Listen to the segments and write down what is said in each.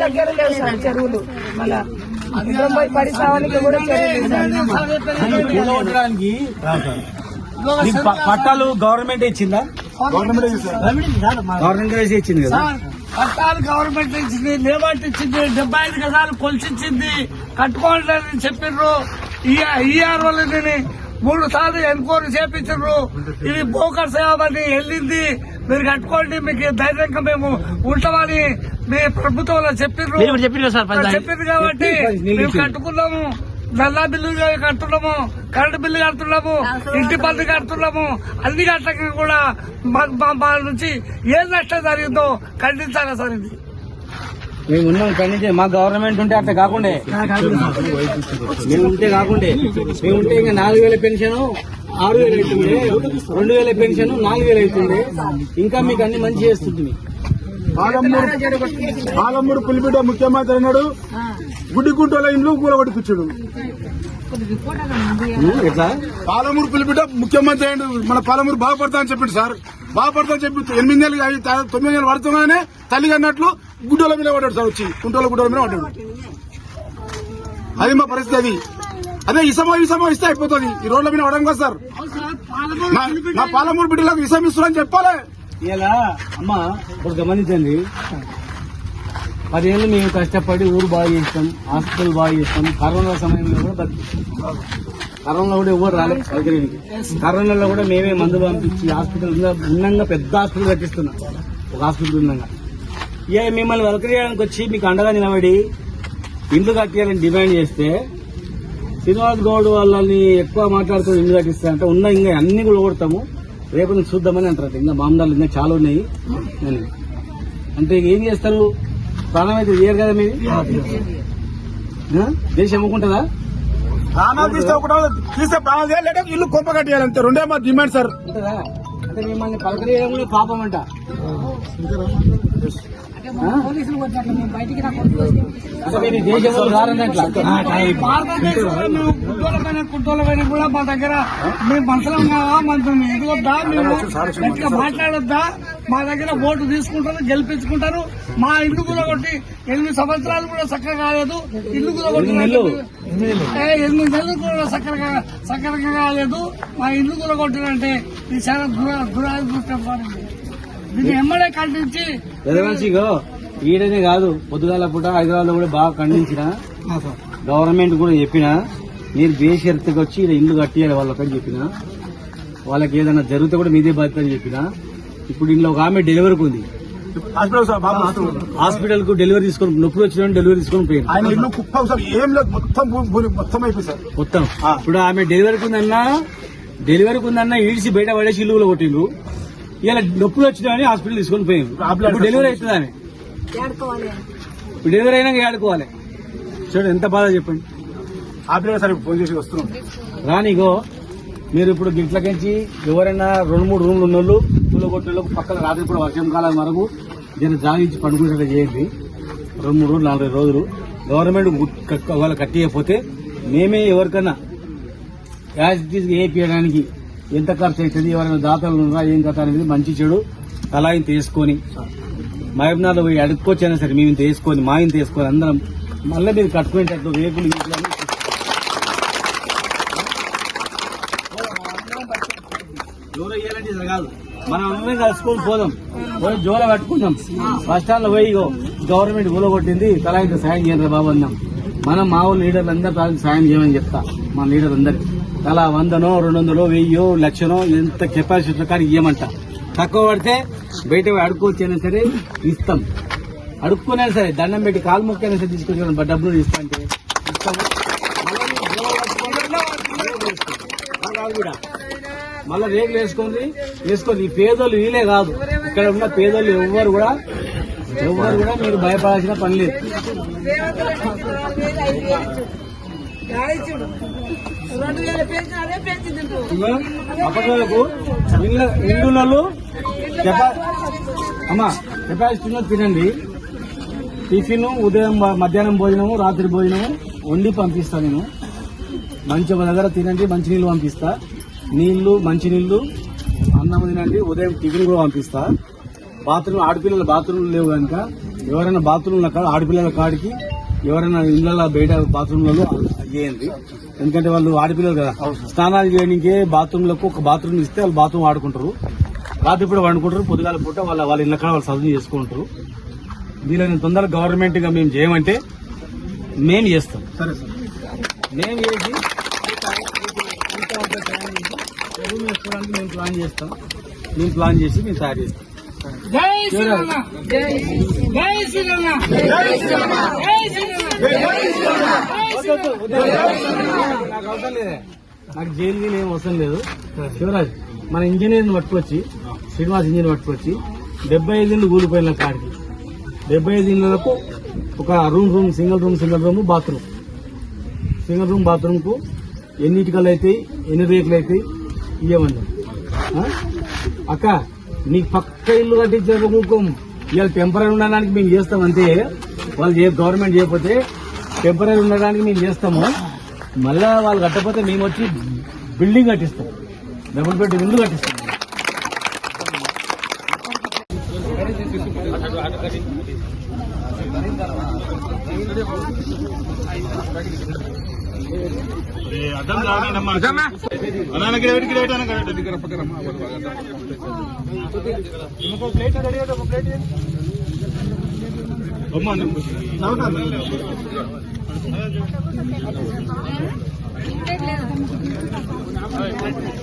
దగ్గర లేవు సార్ చెరువులు మళ్ళా ఇద్దరం పోయి పడి కూడా చెరువు పట్టాలు గవర్నమెంట్ ఇచ్చిందా? గవర్నమెంట్ ఇచ్చింది కదా? పట్టాలు గవర్నమెంట్ ఇచ్చింది లేబర్ ఇచ్చింది డెబ్బై ఐదు గజాలు కొలిచింది కట్టుకోవాలని చెప్పిండ్రు ఈఆర్ వాళ్ళని మూడు సార్లు ఎన్క్వైరీ చేపించారు. ఇది బోకర్ సేవని వెళ్ళింది. మీరు కట్టుకోండి మీకు ధైర్యంగా మేము ఉంటామని మీ సార్ పది చెప్పింది కాబట్టి మేము కట్టుకున్నాము. నల్లా బిల్లు కడుతున్నాము కరెంటు బిల్లు కడుతున్నాము ఇంటి పన్ను కడుతున్నాము. అన్ని కట్టక కూడా మా- మా- మా నుంచి ఏ నష్టం జరిగిందో ఖండించాలి సార్ ఇది? మేము ఉన్నాం ఖండించే మా గవర్నమెంట్ ఉంటే అట్లా కాకుండే. మేము ఉంటే కాకుండే. మేము ఉంటే ఇంకా నాలుగు వేల పెన్షన్ ఆరు వేలు అవుతుండే రెండు వేల పెన్షన్ నాలుగు వేలు అవుతుండే ఇంకా మీకు అన్ని మంచి చేస్తుంది పాలమూరు పాలమూరు పులిబిడ్డ ముఖ్యమంత్రి అన్నాడు గుడ్డి గుంటల ఇండ్లు కూల కొట్టుకొచ్చాడు ఎట్లా? పాలమూరు పులిబిడ్డ ముఖ్యమంత్రి అయ్యిండు మన పాలమూరు బాగుపడతా అని చెప్పిండు సార్. బాగుపడతా అని చెప్పి ఎనిమిది నెలలు తొమ్మిది నెలలు పడుతున్నానే తల్లి అన్నట్లు గుడ్డల మీద పడ్డాడు సార్ వచ్చి. గుంటల గుడ్డల మీద పడ్డాడు. అది మా పరిస్థితి అది. అదే ఇసమో ఇసమో ఇస్తే అయిపోతుంది. ఈ రోడ్ల మీద పడడం కదా సార్. మా- పాలమూరు బిడ్డలకు ఇసం ఇస్తున్నారని చెప్పాలి. ఇలా అమ్మ ఇప్పుడు గమనించండి. పదేళ్ళు మేము కష్టపడి ఊరు బాగా చేస్తాం హాస్పిటల్ బాగా చేస్తాం. కరోనా సమయంలో కూడా కరోనా కూడా ఎవరు రాలేదు సౌకర్యానికి కరోనాలో కూడా మేమే మందు పంపించి హాస్పిటల్ ఉన్న- పెద్ద హాస్పిటల్ కట్టిస్తున్నాం. ఒక హాస్పిటల్ ఉన్నంగా ఇక మిమ్మల్ని వెలకరియడానికి వచ్చి మీకు అండగా నిలబడి ఇండ్లు కట్టియాలని డిమాండ్ చేస్తే శ్రీనివాస్ గౌడ్ వాళ్ళని ఎక్కువ మాట్లాడుతూ ఇల్లు కట్టిస్తా అంటే ఉన్న ఇంకా అన్ని కూడా కొడతాము. రేపు నుంచి చూద్దామని అంటారు ఇంకా మామూలు ఇంకా చాలా ఉన్నాయి. అని అంటే ఇక ఏం చేస్తారు? ప్రాణం అయితే చేయరు కదా ఆ? దేశం అమ్ముకుంటుందా ప్రాణాలు తీస్తే ఒకటో తీస్తే ప్రాణాలు తీయాలి. లేదా ఇల్లు కొంప కట్టేయాలి అంతే రెండే మా డిమాండ్ సార్. అంటే మిమ్మల్ని పలకరియడంలో పాపం అంట. భారతదేశంలో కూడా మా దగ్గర మేము మనుషులం కావా మనం ఎదుగొద్దా మేము గట్టిగా మాట్లాడొద్దా? మా దగ్గర ఓటు తీసుకుంటారు గెలిపించుకుంటారు. మా ఇల్లు కూడా కొట్టి ఎనిమిది సంవత్సరాలు కూడా చక్కగా కాలేదు. ఇల్లు కూడా కొట్టి ఎనిమిది నెలలు? కూడా చక్కగా చక్కగా కాలేదు. మా ఇల్లు కూడా కొట్టినంటే ఇది చాలా దుర దురాదృష్టం ఖండించి. ఈడనే కాదు పొద్దుగాల పూట హైదరాబాద్లో కూడా బాగా ఖండించిన. గవర్నమెంట్ కూడా చెప్పిన మీరు బేషరతుగా వచ్చి ఈడ ఇల్లు కట్టియాలి వాళ్ళకని చెప్పిన. వాళ్ళకి ఏదైనా జరిగితే కూడా మీదే బాధ్యత అని చెప్పిన. ఇప్పుడు ఇంట్లో ఒక ఆమె డెలివరీకి ఉంది. Hospital sir Babu hospital. హాస్పిటల్కు డెలివరీ తీసుకొని నొప్పులు వచ్చిన డెలివరీ తీసుకొని పోయింది ఆయన ఇల్లు కుప్పం సార్ ఏం లేదు మొత్తం మొత్తం అయిపోయింది సార్. మొత్తం. ఇప్పుడు ఆమె డెలివరీకి ఉందన్నా డెలివరీకి ఉందన్నా ఈడిసి బయట పడేసి ఇల్లు కూడా కొట్టిండ్రు ఇలా నొప్పులు వచ్చినాయని హాస్పిటల్ తీసుకొని పోయింది ఇప్పుడు డెలివరీ అవుతుంది ఆమె ఇప్పుడు డెలివరీ అయినాక ఆడుకోవాలి చూడండి ఎంత బాధ చెప్పండి. హాస్పిటల్ సార్ ఫోన్ చేసి వస్తున్నాం. రానిగో మీరు ఇప్పుడు గిట్లకించి ఎవరైనా రెండు మూడు రూమ్లు ఉన్నోళ్ళు పూల కొట్టేళ్ళకు పక్కన రాత్రి కూడా వర్షం కాలం వరకు దీన్ని జాగించి పండుకునేటట్టు చేయండి. రెండు మూడు రోజులు నాలుగైదు రోజులు. గవర్నమెంట్ వాళ్ళు కట్టియకపోతే మేమే ఎవరికన్నా యాజ్ ఇట్ వేయడానికి ఎంత ఖర్చు అవుతుంది ఎవరైనా దాతలు ఉన్నారా ఏం కథ అనేది మంచి చెడు తలా ఇంత వేసుకొని మహబూబ్నాథ్ పోయి అడుక్కొచ్చైనా సరే మేము ఇంత వేసుకొని మా ఇంత వేసుకొని అందరం మళ్ళీ మీరు కట్టుకునేటట్టు రేకులు జోర ఇయ్యాలంటే కాదు. మనం అందరం కలుసుకొని పోదాం. పోయి జోర పట్టుకుందాం బస్ స్టాండ్లో పోయి గవర్నమెంట్ ఊలో కొట్టింది తలా ఇంత సాయం చేయండి బాబు అన్నాం. మనం మా ఊళ్ళో లీడర్లు అందరూ తలా సాయం చేయమని చెప్తా. మా లీడర్ అందరికి అలా వందనో రెండు వందలో వెయ్యో లక్షనో ఎంత కెపాసిటీ కానీ ఇవ్వమంట తక్కువ పడితే బయట అడుక్కోవచ్చైనా సరే ఇస్తాం. అడుక్కునే సరే దండం పెట్టి కాలు మొక్కైనా సరే తీసుకొచ్చి డబ్బులు ఇస్తా అంటే. ఇస్తాము. మళ్ళీ కూడా మళ్ళీ రేగులు వేసుకొని వేసుకొని ఈ పేదోళ్ళు వీలే కాదు. ఇక్కడ ఉన్న పేదోళ్ళు ఎవ్వరు కూడా ఎవ్వరు కూడా మీరు భయపడాల్సిన పని లేదు. రెండు వేల పెన్షన్ అదే పెంచి అమ్మా కెపాసిటీలో తినండి. టిఫిన్ ఉదయం మధ్యాహ్నం భోజనము రాత్రి భోజనము వండి పంపిస్తా నేను. మంచి ఒక దగ్గర తినండి మంచినీళ్ళు పంపిస్తా. నీళ్ళు మంచినీళ్ళు అన్నం తినండి ఉదయం టిఫిన్ కూడా పంపిస్తా. బాత్రూమ్ ఆడపిల్లల బాత్రూమ్లు లేవు కనుక ఎవరైనా బాత్రూమ్ల కాడ ఆడపిల్లల కాడికి ఎవరైనా ఇళ్ళ బయట బాత్రూమ్లలో చేయండి. ఎందుకంటే వాళ్ళు ఆడపిల్లలు కదా. స్నానాలు చేయడానికే బాత్రూమ్లకు ఒక బాత్రూమ్ ఇస్తే వాళ్ళు బాత్రూమ్ ఆడుకుంటారు రాత్రి పూట వండుకుంటారు పొద్దుగాల పూట వాళ్ళ వాళ్ళ ఇళ్ళ కాడ వాళ్ళు చదువు చేసుకుంటారు. వీళ్ళని తొందరగా గవర్నమెంట్గా మేము చేయమంటే మేము చేస్తాం. సరే సార్. మేము చేసి మేము ప్లాన్ చేస్తాం. మేము ప్లాన్ చేసి మేము తయారు చేస్తాం. జై శ్రీరామ. జై శ్రీరామ. జై శ్రీరామ. జై శ్రీరామ. నాకు అవసరం లేదే. నాకు జైలు గీలు ఏం అవసరం లేదు. శివరాజ్ మన ఇంజనీర్ని పట్టుకొచ్చి శ్రీనివాస్ ఇంజనీర్ పట్టుకొచ్చి డెబ్బై ఐదు ఇళ్ళు కూలిపోయిన కాడికి. డెబ్బై ఐదు ఇళ్ళకు ఒక room room single room single room bathroom. Single room బాత్రూమ్కు ఎన్ని ఇటుకలు అవుతాయి ఎన్ని రేకులు అవుతాయి ఇవ్వమని అక్క నీకు పక్క ఇల్లు కట్టించే ముఖం ఇవాళ టెంపరీ ఉండడానికి మేము చేస్తాం అంతే. వాళ్ళు గవర్నమెంట్ చేయకపోతే టెంపరీ ఉండడానికి మేము చేస్తాము. మళ్ళా వాళ్ళు కట్టకపోతే మేము వచ్చి బిల్డింగ్ కట్టిస్తాం. డబుల్ బెడ్ ఇల్లు కట్టిస్తాం. ఒక్కదాన్ని తాకుతున్నాను. అమ్మ ముందు ఒక ఆయన మాటలు రావు మూగాయి మా పదిహేను సంవత్సరాలు ఈమె సమాధానం చెప్పండి నా పిల్లగాడు ఒక్కడు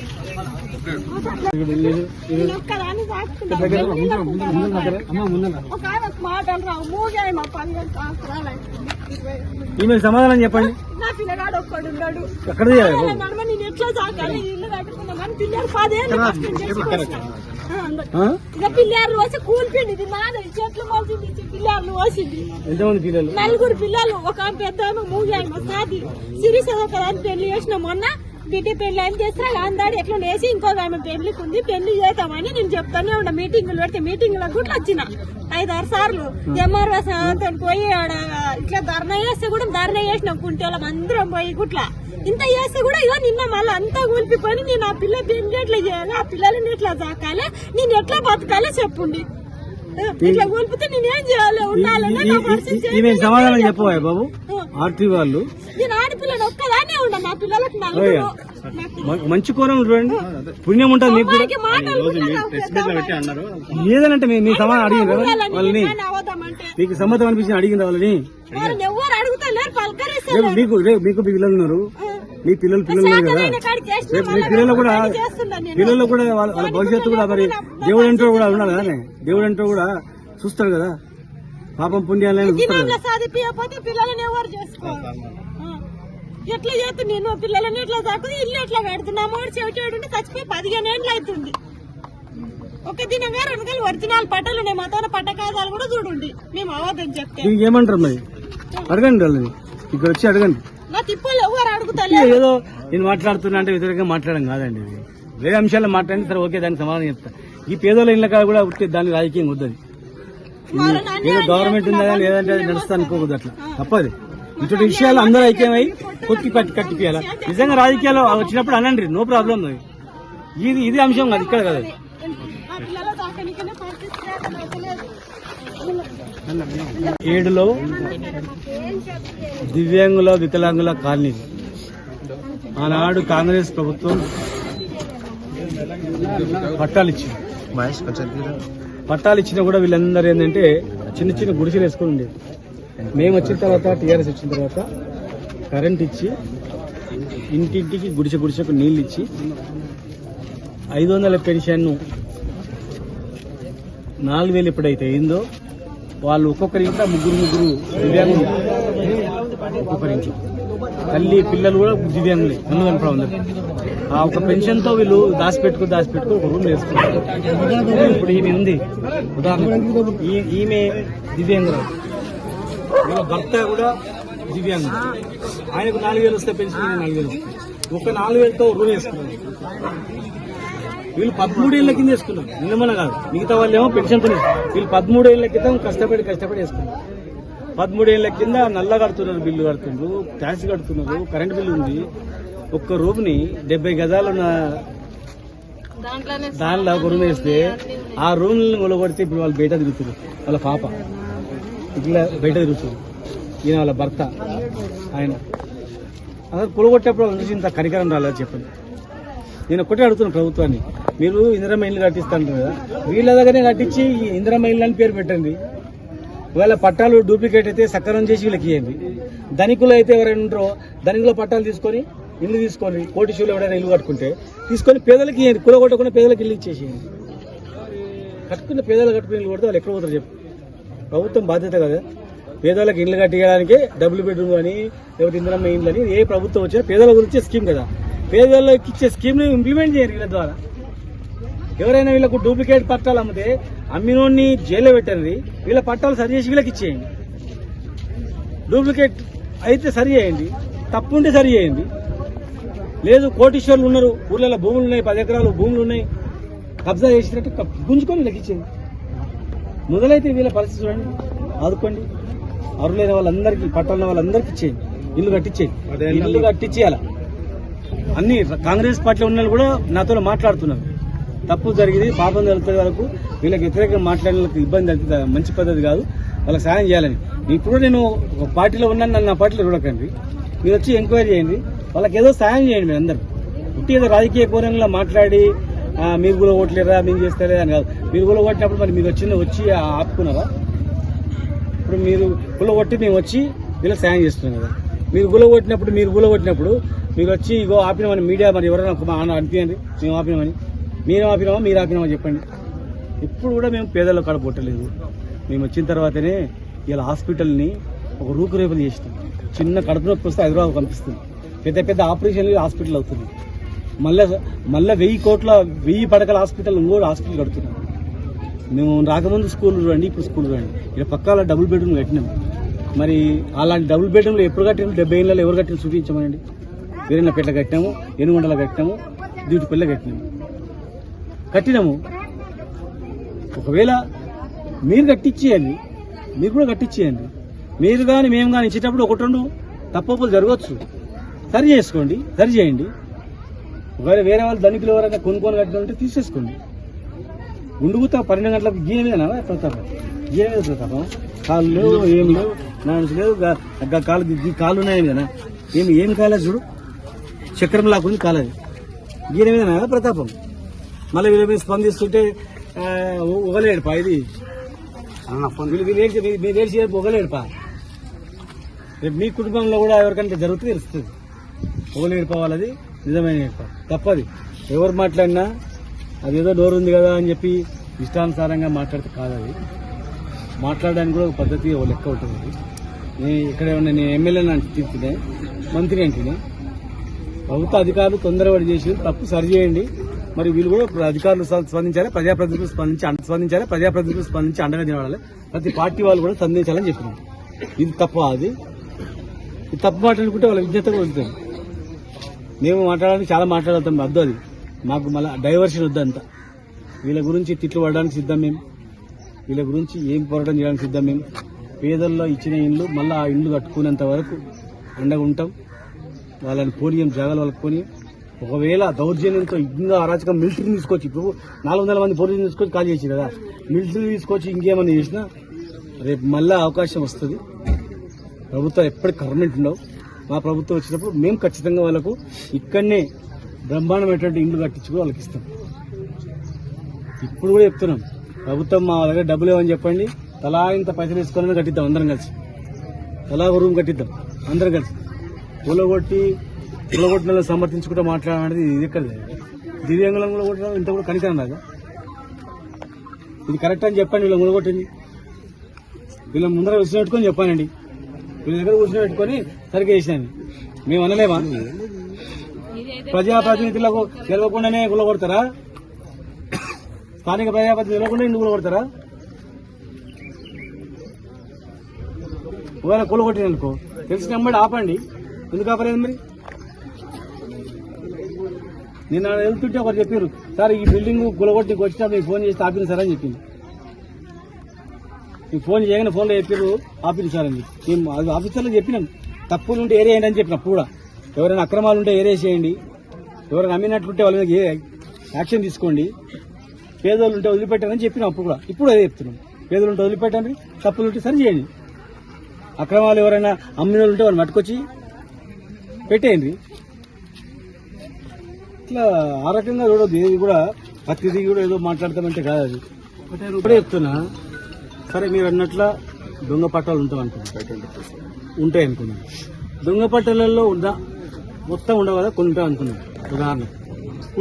ఎక్కడ ఎట్లా సాకాలి? ఇల్లు కట్టుకున్నామని పిల్లలు వచ్చి కూలిపోయింది ఇది నాది చెట్లు మోసింది ఇది పిల్లలు పోసింది ఎంతమంది పిల్లలు? నలుగురు పిల్లలు ఒక పెద్ద ఆమె మూగాయి మా సాది. సిరీస్ ఒకదాన్ని పెళ్ళి చేసిన మొన్న బిడ్డ పెళ్ళి అని చేస్తే అందాడు. ఎట్లా వేసి ఇంకొక ఆమె పెళ్ళికి ఉంది పెళ్ళి చేద్దామని నేను చెప్తానే ఉన్నా. మీటింగులు పెడితే మీటింగులకు కూడా వచ్చిన ఐదారు సార్లు. ఎంఆర్ఓ సార్తో పోయి ఆడ ఇట్లా ధర్నా చేస్తే కూడా ధర్నా చేసిన కుంటోళ్ళం అందరం పోయి గుట్లా. ఇంత చేస్తే కూడా ఇగో నిన్న మళ్ళీ అంతా కూలిపిపోయి నేను ఆ పిల్ల పెళ్ళి ఎట్లా చేయాలి ఆ పిల్లలని ఎట్లా సాకాలి నేను ఎట్లా బతకాలి చెప్పుండి ఇట్లా కూలిపితే నేనేం చేయాలి ఉండాలన్నా నా పరిస్థితి ఈమె ఏంటి? సమాధానం చెప్పవా బాబు? ఆర్టీ వాళ్ళు? నేను ఆడపిల్లని ఒక్కదాన్నే ఉండ నా పిల్లలకు ఓయ్య. నలుగురు. నాకు మ- మంచి కూరలు చూడండి. పుణ్యం ఉంటుంది మీకు. లేదనంటే మీ- సమాధానం అడిగింది ఉండాలని వాళ్ళని మీకు సమ్మతం అనిపించింది అడిగింది వాళ్ళని? మీకు మీకు పిల్లలు ఉన్నారు. మీ పిల్లలు పిల్లలు ఉన్నారు కదా. మీ పిల్లలు కూడా. పిల్లలు కూడా వాళ్ళ భవిష్యత్తు కూడా మరి దేవుడు అంటూ కూడా ఉండాలి కదా దేవుడు అంటూ కూడా చూస్తాడు కదా. పాపం పుణ్యాలని. ఎట్లా చేస్తు నేను పిల్లలని ఎట్లా దాకు ఇల్లు ఎట్లా కడుతున్నా? మూడు చెవిటి ఉంటే చచ్చిపోయి పదిహేను ఏళ్ళు అవుతుంది. ఒక దినంగా రెండు ఒరిజినల్ పట్టలు ఉన్నాయి. మతాన పట్ట కాదాలు కూడా చూడండి మేము అవద్దని చెప్తే. ఏమంటారు మరి? అడగండి వాళ్ళని. ఇక్కడ వచ్చి అడగండి. నా తిప్పలు ఎవరు ఏ అడుగుతలేరు ఏదో నేను మాట్లాడుతున్నా అంటే వ్యతిరేకంగా మాట్లాడడం కాదండి ఇది. వేరే అంశాలు మాట్లాడి సరే ఓకే దానికి సమాధానం చెప్తా. ఈ పేదోళ్ళ ఇళ్ళ కాడ కూడా ఉట్టి దాని రాజకీయం వద్దది. ఏదో గవర్నమెంట్ ఉందా చేస్తున్నా లేదంటే నడుస్తా అనుకోకూడదు అట్లా. తప్పది. ఇటువంటి విషయాలు అందరూ ఐక్యమై కొట్టి కట్టి కట్టిపోయాలి నిజంగా రాజకీయాలు వచ్చినప్పుడు అనండి నో ప్రాబ్లం ఇది ఇది అంశం కాదు ఇక్కడ కదా ఆ పిల్లల దాకానికనే పరిస్థితి లేకపోలేదు. ఏడులో దివ్యాంగుల వికలాంగుల కాలనీ. ఆనాడు కాంగ్రెస్ ప్రభుత్వం పట్టాలు ఇచ్చింది. పట్టాలు ఇచ్చినా కూడా వీళ్ళందరూ ఏంటంటే చిన్న చిన్న గుడిసెలు వేసుకుని ఉండేది. మేము వచ్చిన తర్వాత టీఆర్ఎస్ వచ్చిన తర్వాత కరెంట్ ఇచ్చి ఇంటింటికి గుడిసె గుడిసెకు నీళ్ళు ఇచ్చి ఐదు వందల పెన్షన్ నాలుగు వేలు ఎప్పుడైతే అయిందో వాళ్ళు ఒక్కొక్కరి ఇంకా ముగ్గురు ముగ్గురు దివ్యాంగులు ఒక్కొక్కరించి తల్లి పిల్లలు కూడా దివ్యాంగులే. ముందు కనపడ ఆ ఒక పెన్షన్తో వీళ్ళు దాచిపెట్టుకు దాచిపెట్టుకు ఒక రూమ్ వేసుకుంటారు ఇప్పుడు ఈమె ఉంది. ఉదాహరణ ఈ- ఈమె దివ్యాంగురాలు. వీళ్ళ భర్త కూడా దివ్యాంగుడు. ఆయనకు నాలుగు వేలు వస్తే పెన్షన్ నాలుగు వేలు ఒక నాలుగు వేలతో రూమ్ వేసుకున్నారు. వీళ్ళు పదమూడేళ్ళ కింద వేసుకున్నారు. నిన్నమన కాదు. మిగతా వాళ్ళు ఏమో పెన్షన్తో వీళ్ళు పదమూడేళ్ళ క్రితం కష్టపడి కష్టపడి వేసుకున్నారు. పదమూడేళ్ళ కింద నల్ల కడుతున్నారు బిల్లు కడుతున్నారు ట్యాక్స్ కడుతున్నారు కరెంట్ బిల్లు ఉంది. ఒక్క రూమ్ని డెబ్బై గజాలున్న దానిలో ఒక రూమ్ వేస్తే ఆ రూమ్ని కొలగొడితే ఇప్పుడు వాళ్ళు బయట తిరుగుతున్నారు వాళ్ళ పాప. ఇట్లా బయట తిరుగుతుంది ఈయన వాళ్ళ భర్త ఆయన. అసలు కొలగొట్టేప్పుడు ఇంత కనికరం రాలేదు చెప్పండి. నేను ఒకటే అడుగుతున్నాను ప్రభుత్వాన్ని. మీరు ఇందిరమ్మ ఇల్లు కట్టిస్తాను కదా. వీళ్ళ దగ్గరనే కట్టించి ఈ ఇందిరమ్మ ఇల్లు అని పేరు పెట్టండి. ఒకవేళ పట్టాలు డూప్లికేట్ అయితే సక్రమం చేసి వీళ్ళకి ఇవ్వండి ధనికులు అయితే ఎవరైనా ఉంటారో ధనికుల పట్టాలు తీసుకొని ఇల్లు తీసుకొని కోటిశూలు ఎవరైనా ఇల్లు కట్టుకుంటే తీసుకొని పేదలకి ఇవ్వండి కూలగొట్టకుండా పేదలకు ఇల్లు ఇచ్చేసేయండి. కట్టుకున్న పేదలు కట్టుకుని ఇల్లు కొడితే వాళ్ళు ఎక్కడ పోతారు చెప్పు. ప్రభుత్వం బాధ్యత కదా. పేదలకు ఇల్లు కట్టించడానికి డబుల్ బెడ్రూమ్ అని లేకపోతే ఇందిరమ్మ ఇండ్లు అని ఏ ప్రభుత్వం వచ్చినా పేదల గురించే స్కీమ్ కదా. పేదలకు ఇచ్చే స్కీమ్ని ఇంప్లిమెంట్ చేయరు వీళ్ళ ద్వారా. ఎవరైనా వీళ్ళకు డూప్లికేట్ పట్టాలు అమ్మితే అమ్మినోడిని జైల్లో పెట్టండి. వీళ్ళ పట్టాలు సరి చేసి వీళ్ళకి ఇచ్చేయండి. డూప్లికేట్ అయితే సరి చేయండి. తప్పు ఉంటే సరి చేయండి. లేదు కోటీశ్వర్లు ఉన్నారు. ఊర్లలో భూములు ఉన్నాయి పది ఎకరాలు భూములు ఉన్నాయి. కబ్జా చేసినట్టు గుంజుకొని ఇచ్చేయండి. మొదలైతే వీళ్ళ పరిస్థితి చూడండి. ఆదుకోండి. అరులైన వాళ్ళందరికీ పట్టాల వాళ్ళందరికీ ఇచ్చేయండి. ఇల్లు కట్టించేయండి ఇల్లు కట్టించేయాల అన్ని కాంగ్రెస్ పార్టీలో ఉన్న కూడా నాతో మాట్లాడుతున్నారు. తప్పు జరిగింది పాపం జరుగుతుంది వరకు వీళ్ళకి వ్యతిరేకంగా మాట్లాడిన ఇబ్బంది అవుతుంది మంచి పద్ధతి కాదు. వాళ్ళకి సాయం చేయాలని. ఇప్పుడు నేను ఒక పార్టీలో ఉన్నాను నన్ను నా పార్టీలో చూడకండి. మీరు వచ్చి ఎంక్వైరీ చేయండి. వాళ్ళకి ఏదో సాయం చేయండి మీరు అందరూ. పుట్టి ఏదో రాజకీయ కోణంలో మాట్లాడి మీరు కూడా ఓట్లేరా మేము చేస్తలే అని కాదు. మీరు కూడా కొట్టినప్పుడు మరి మీరు వచ్చింది వచ్చి ఆపుకున్నారా? ఇప్పుడు మీరు గుల కొట్టి మేము వచ్చి వీళ్ళకి సాయం చేస్తున్నాం కదా. మీరు గుల కొట్టినప్పుడు మీరు గుల కొట్టినప్పుడు మీరు వచ్చి ఇగో ఆపినామని మీడియా మరి ఎవరైనా ఒక అనిపించండి మేము ఆపినామని. మీరు ఆపినామా మీరు ఆపినామా చెప్పండి. ఎప్పుడు కూడా మేము పేదల్లో కడపొట్టలేదు మేము వచ్చిన తర్వాతనే ఇలా హాస్పిటల్ని ఒక రూపు చేసినాం. చిన్న కడుపు నొప్పి వస్తే హైదరాబాద్ కనిపిస్తుంది పెద్ద పెద్ద ఆపరేషన్లు హాస్పిటల్ అవుతుంది మళ్ళీ మళ్ళీ వెయ్యి కోట్ల వెయ్యి పడకల హాస్పిటల్ ఇంకోటి హాస్పిటల్ కడుతున్నాం. మేము రాకముందు స్కూల్ రండి ఇప్పుడు స్కూల్ రండి ఇక్కడ పక్కాల డబుల్ బెడ్రూమ్ కట్టినాం. మరి అలాంటి డబుల్ బెడ్రూమ్లు ఎప్పుడు కట్టినాం డెబ్బై ఏళ్ళలో ఎవరు కట్టిన చూపించమనండి. వీరన్నపేట కట్టినాము ఎనుగొండలో కట్టినాము దీటిపల్లి కట్టినాము. కట్టినాము. ఒకవేళ మీరు కట్టించేయండి మీరు కూడా కట్టించేయండి మీరు కానీ మేము కానీ ఇచ్చేటప్పుడు ఒకటి రెండు తప్పప్పులు జరగవచ్చు. సరి చేసుకోండి సరి చేయండి. ఒకవేళ వేరే వాళ్ళు ధనికులు ఎవరైనా కొనుక్కొని కట్టినంటే తీసేసుకోండి. ఉండుగుతా పన్నెండు గంటలకు గీయ మీదనా ప్రతాపం గీయ మీద ప్రతాపం కాళ్ళు లేవు ఏం లేవు నాన్స్ లేవు కాళ్ళు కాళ్ళు ఉన్నాయి మీదనా? ఏమి ఏం కాలేదు చూడు. చక్రం లాక్కుంది కాలేదు గీయ మీద ప్రతాపం. మళ్ళీ వీళ్ళ మీద స్పందిస్తుంటే ఉగలేడుపా ఇది. మీరు- ఏడ్చి రేపు ఉగలేడుపా రేపు మీ కుటుంబంలో కూడా ఎవరికంటే జరుగుతుంది తెలుస్తుంది. ఉగలేడుపా వాళ్ళది నిజమైన ఏడుప. తప్పది. ఎవరు మాట్లాడినా అదేదో నోరు ఉంది కదా అని చెప్పి ఇష్టానుసారంగా మాట్లాడితే కాదు అది మాట్లాడడానికి కూడా ఒక పద్ధతి ఒక లెక్క ఉంటుంది అది. నేను ఇక్కడ ఏమన్నా నేను ఎమ్మెల్యే అంటే తీర్చునే మంత్రి అంటేనే ప్రభుత్వ అధికారులు తొందరపడి చేసి తప్పు సరిచేయండి మరి వీళ్ళు కూడా అధికారులు స్పందించాలి ప్రజాప్రతినిధులు స్పందించి స్పందించాలి ప్రజాప్రతినిధులు స్పందించి అండగా నిలబడాలి? ప్రతి పార్టీ వాళ్ళు కూడా స్పందించాలని చెప్పినాం ఇది తప్ప అది. ఇది తప్పు మాట్లాడుకుంటే వాళ్ళ విజ్ఞత కూడా వదులుతాం మేము మాట్లాడడానికి చాలా మాట్లాడతాం. అద్దు అది. మాకు మళ్ళీ డైవర్షన్ వద్దంతా. వీళ్ళ గురించి తిట్లు పడడానికి సిద్ధం మేము వీళ్ళ గురించి ఏం పోరాటం చేయడానికి సిద్ధం మేము పేదల్లో ఇచ్చిన ఇండ్లు మళ్ళీ ఆ ఇండ్లు కట్టుకునేంత వరకు అండగా ఉంటాం. వాళ్ళని పోనీయం జాగాలు వాళ్ళకి పోనీయం. ఒకవేళ దౌర్జన్యంతో ఇంకా అరాచకం మిలిటరీ తీసుకొచ్చి ఇప్పుడు నాలుగు వందల మంది పోలీసులు తీసుకొచ్చి కాల్ చేసి కదా మిలిటరీ తీసుకొచ్చి ఇంకేమన్నా చేసినా రేపు మళ్ళీ అవకాశం వస్తుంది. ప్రభుత్వం ఎప్పటికి కర్మెంట్ ఉండవు. మా ప్రభుత్వం వచ్చినప్పుడు మేము ఖచ్చితంగా వాళ్ళకు ఇక్కడనే బ్రహ్మాండమైనటువంటి ఇండ్లు కట్టించుకుని వాళ్ళకి ఇస్తాం. ఇప్పుడు కూడా చెప్తున్నాం ప్రభుత్వం మా దగ్గర డబ్బులు ఏమని చెప్పండి తలా ఇంత పైసలు వేసుకొని కట్టిద్దాం అందరం కలిసి. తలా ఒక రూమ్ కట్టిద్దాం అందరం కలిసి. పూల కొట్టి వాళ్ళని సమర్థించుకుంటూ మాట్లాడడం ఇది ఎక్కడ దివ్యాంగులను కూడా ఇంత కూడా కనికరం రాదా? ఇది కరెక్ట్ అని చెప్పండి వీళ్ళని కూలగొట్టింది వీళ్ళ ముందర కూర్చుని పెట్టుకొని చెప్పానండి. వీళ్ళ దగ్గర కూర్చొని పెట్టుకొని సరిగ్గా చేసినాను మేము అనలేమా? ప్రజాప్రతినిధులకు గెలవకుండానే గుల్లగొడతారా? స్థానిక ప్రజాప్రతినిధులు గెలవకుండా ఇందుకు కొడతారా ఒకవేళ కూలగొట్టిన అనుకో తెలిసిన అమ్మడి ఆపండి. ఎందుకు ఆపలేదు మరి? నిన్న వెళ్తుంటే ఒకరు చెప్పారు సార్ ఈ బిల్డింగ్ గులగొట్టి వచ్చినప్పుడు మీకు ఫోన్ చేసి ఆపిన సార్ అని చెప్పింది. మీకు ఫోన్ చేయగానే ఫోన్లో చెప్పారు ఆపిన సార్ అని చెప్పి. మేము అది ఆఫీసర్లో చెప్పినాం తప్పులు ఉంటే ఏరియా అని చెప్పిన అప్పుడు కూడా. ఎవరైనా అక్రమాలు ఉంటే ఏరియా చేయండి. ఎవరైనా అమ్మినట్లుంటే వాళ్ళ మీద యాక్షన్ తీసుకోండి. పేదోళ్ళు ఉంటే వదిలిపెట్టారని చెప్పినాం అప్పుడు కూడా. ఇప్పుడు అదే చెప్తున్నాం. పేదలు ఉంటే వదిలిపెట్టండి తప్పులు ఉంటే సరి చేయండి. అక్రమాలు ఎవరైనా అమ్మిన వాళ్ళు ఉంటే వాళ్ళు మట్టుకొచ్చి పెట్టేయండి. ఇట్లా ఆ రకంగా చూడదు ఏది కూడా ప్రతిదీ కూడా ఏదో మాట్లాడతామంటే కాదు. అది ఇప్పుడే చెప్తున్నా సరే మీరు అన్నట్ల దొంగ పట్టాలు ఉంటాం అనుకున్నాను ఉంటాయి అనుకున్నాను దొంగ పట్టాలలో ఉందా? మొత్తం ఉండవు కదా కొన్ని ఉంటాయి అనుకున్నాను ఉదాహరణ.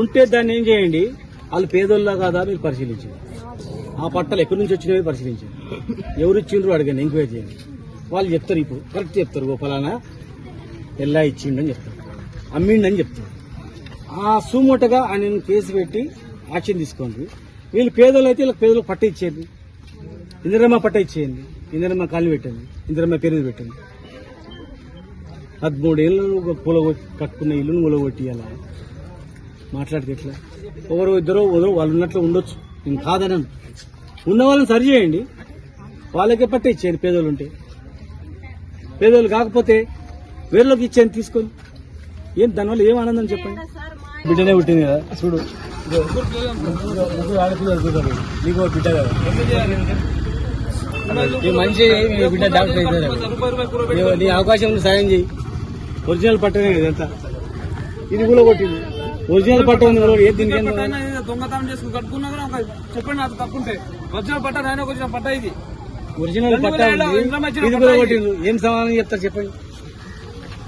ఉంటే దాన్ని ఏం చేయండి? వాళ్ళు పేదోళ్ళ కాదా మీరు పరిశీలించండి. ఆ పట్టాలు ఎక్కడి నుంచి వచ్చినవి పరిశీలించండి. ఎవరు ఇచ్చిండ్రు అడగండి ఎంక్వైరీ చేయండి. వాళ్ళు చెప్తారు ఇప్పుడు. కరెక్ట్ చెప్తారు ఓ ఫలానా ఎలా ఇచ్చిండని చెప్తారు. అమ్మిండని చెప్తారు. ఆ సుమోటగా ఆయన కేసు పెట్టి యాక్షన్ తీసుకోండి. వీళ్ళు పేదలు అయితే వీళ్ళకి పేదలకు పట్ట ఇచ్చేయండి. ఇందిరమ్మ పట్ట ఇచ్చేయండి. ఇందిరమ్మ కాలు పెట్టండి. ఇందిరమ్మ పెరుగు పెట్టండి. పదమూడేళ్ళు పూల కట్టుకున్న ఇల్లును కూలగొట్టి అలా మాట్లాడితే ఎట్లా? ఒకరు ఇద్దరు ఒకరు వాళ్ళు ఉన్నట్లు ఉండొచ్చు. నేను కాదనను. ఉన్న వాళ్ళని సరి చేయండి. వాళ్ళకే పట్ట ఇచ్చేయండి పేదోళ్ళు ఉంటే. పేదోళ్ళు కాకపోతే వేరేలోకి ఇచ్చేయండి తీసుకొని ఏం దానివల్ల ఏం ఆనందం చెప్పండి? బిడ్డనే పుట్టింది కదా చూడు. ముగ్గురు- ఆడపిల్లలు చూడాలి నీకు బిడ్డ కదా. ఈ మంచి బిడ్డ డాక్టర్ నీ- అవకాశం ఉంది సాయం చేయి. ఒరిజినల్ పట్టనే ఇదంతా. ఇది కూడా కొట్టింది. ఒరిజినల్ పట్ట ఉంది కూడా ఏది? దొంగతనం చేసుకుని కట్టుకున్నా కూడా చెప్పండి నాకు తప్పుంటే. వచ్చిన పట్ట నాయన వచ్చిన పట్ట ఇది. ఒరిజినల్ పట్ట ఉంది. ఇది కూడా కొట్టింది. ఏం సమాధానం చెప్తారు చెప్పండి.